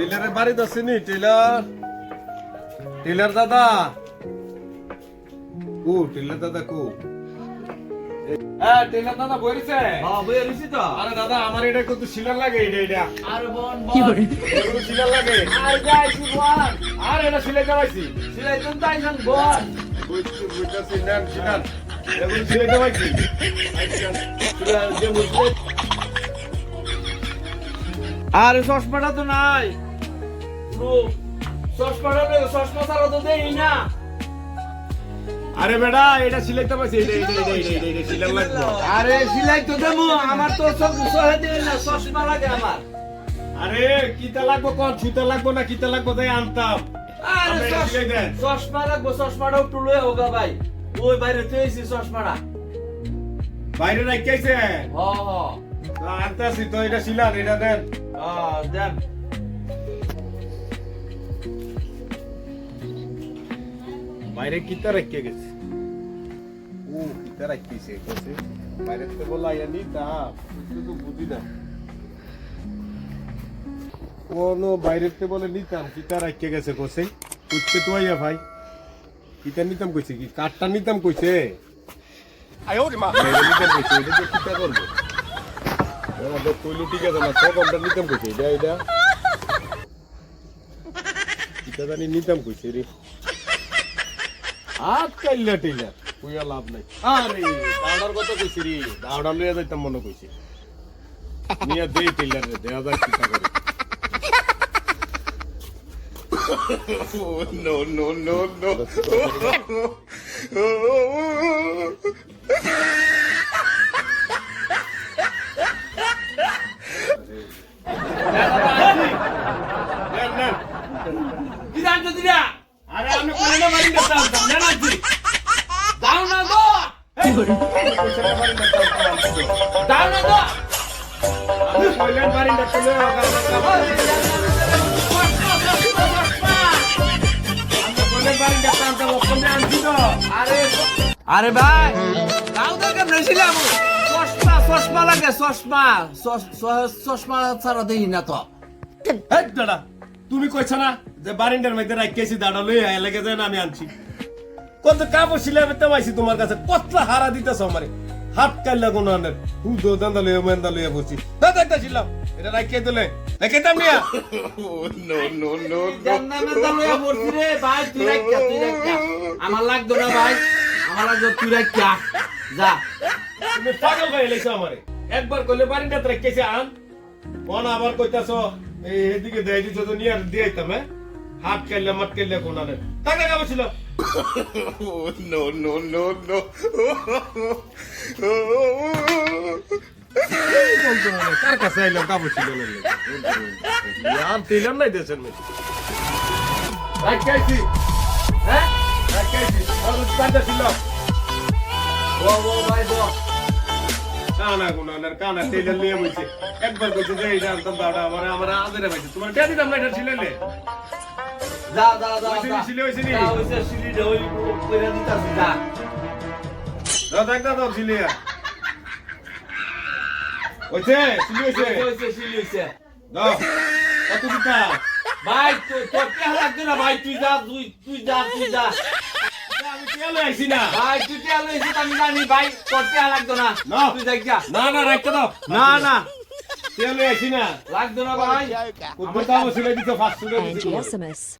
টেলারের বাড়িতে আসেনি teller. Teller দাদা। কু টেলার দাদা কু। হ্যাঁ টেলার দাদা বলেছে হ্যাঁ বইয়া রইছি তো। আরে দাদা আমার এটা কত সিলার লাগে এটা এটা। আরে বোন বোন। এগুলো সিলার লাগে। আর যাইছি বোন। আর এটা সিলাই দেওয়াইছি। সিলাই তুমি তাইছেন বোন। বুঝতে বুঝতেছি নেন সিলান এগুলো সিলাই দেওয়াইছি। সিলাই যে বুঝলে আরে চশমাটা তো নাই। ব্রো চশমাটা নেই চশমা ছাড়া তো দেই না। আরে বেটা এটা সিলাই দেওয়াইছি এটা এটা এটা এটা এটা সিলার লাগবে। আরে সিলাই তো দেবো আমার তো সব সহে দেবে না চশমা লাগে আমার। আরে কিতা লাগবো কোন ছুতা লাগবো না কিতা লাগবো তাই আনতাম। আরে সিলাই চশমা লাগবো চশমাটা একটু লয়ে হোগা ভাই। ওই বাইরে তুইছি চশমাটা। বাইরে রাখাইছে হ হ। আনতাছি তো এটা সিলান এটা দেন। আহ, দেন। বাইরে কিতা রেখে গেছে? ও কিতা রাখিছে গেছে? বাইরে তো বলা ইয়া নিতা বুঝতে তো বুঝি না। কোন বাইরের তে বলে নিতাম কিতা রাখতে গেছে কোসে বুঝতে তো আইয়া ভাই। কিতা নিতাম কইছে কি? কাঠটা নিতাম কইছে? বাইরে নিতাম কইছে এটা যে কিতা করব? আমাদের কইলো ঠিক আছে না সব আমরা নিতাম কইছে এটা এটা। কিতা জানি নিতাম কইছে রে। হাত কাইলা টেলা কইয়া লাভ নাই। আরে কথা কইছি রে। দাওড়া লইয়া যাইতাম মনে কইছি। নিয়া দেই টেলার রে আরে আমি কোনে না মারি না দাও না গো না গো আমি কইলেন মারি না আগা আরে ভাই দাও তো কেমন ছিলাম চশমা চশমা লাগে চশমা। চশ- চশ- চশমা ছাড়া দেই না তো। দাদা তুমি কইছ না? যে বারিন্ডার মধ্যে রাখিয়েছি দাঁড়া লই আয় লেগে যায় না আমি আনছি। কত কাপড় সিলাই পেতে পাইছি তোমার কাছে কতলা হারা দিতেছ আমারে। হাত কাল্লা কোন আনের হু দো দান্দা লইয়া মেন্দা লইয়া বসছি দাদা একটা ছিলাম এটা রাখিয়ে দিলে। রেখে দাম নিয়া জান্নামে দাঁড়িয়ে পড়ছি রে। ভাই তুই রাখা তুই রাখা আমার লাগতো না ভাই। আমার লাগতো তুই রাখা যা। তুমি পাগল হয়ে লেছো আমারে। একবার কইলে বারিন্ডা রাখিয়েছি আন। কোন আবার কইতাছ এই এদিকে দেয় দিছ তো নিয়ে হ্যাঁ? হাত কাল্লা মাত কাল্লা কোন আনের টাকা কাপড় ছিল Oh, না, কার কাছে আইলাম কাপড় ছিল না আর দিলাম নাই দেশের মেয়ে রাখাইছি হ্যাঁ রাখাইছি আর কাজটা ছিল ও ও ভাই বো কানা গুনানের কানা টেলার নিয়ে বইছে একবার কইছে যে এই জানতাম দাদা আমার আমার আদরে তোমার কে দিতাম না এটা ছিলেলে যা যা যা নি, যা সিলে নি? যা, হইছে সিলি ওই কইরা দিতাছি যা দাদা একটা দাও ছিলিয়া হইছে সিলি হইছে হইছে সিলি হইছে দাও কত দিতা ভাই তোর তোর কে লাগতো না ভাই তুই যা তুই তুই যা তুই যা আমি তেলে আইছি না ভাই তুই কে লইছিস আমি জানি ভাই তোর কে লাগতো না না। তুই দেখ যা না না রাখতে দাও না না তেলে আইছি না লাগতো না ভাই উদ্ভূত ছিল দিতে ফাস্ট ফুড.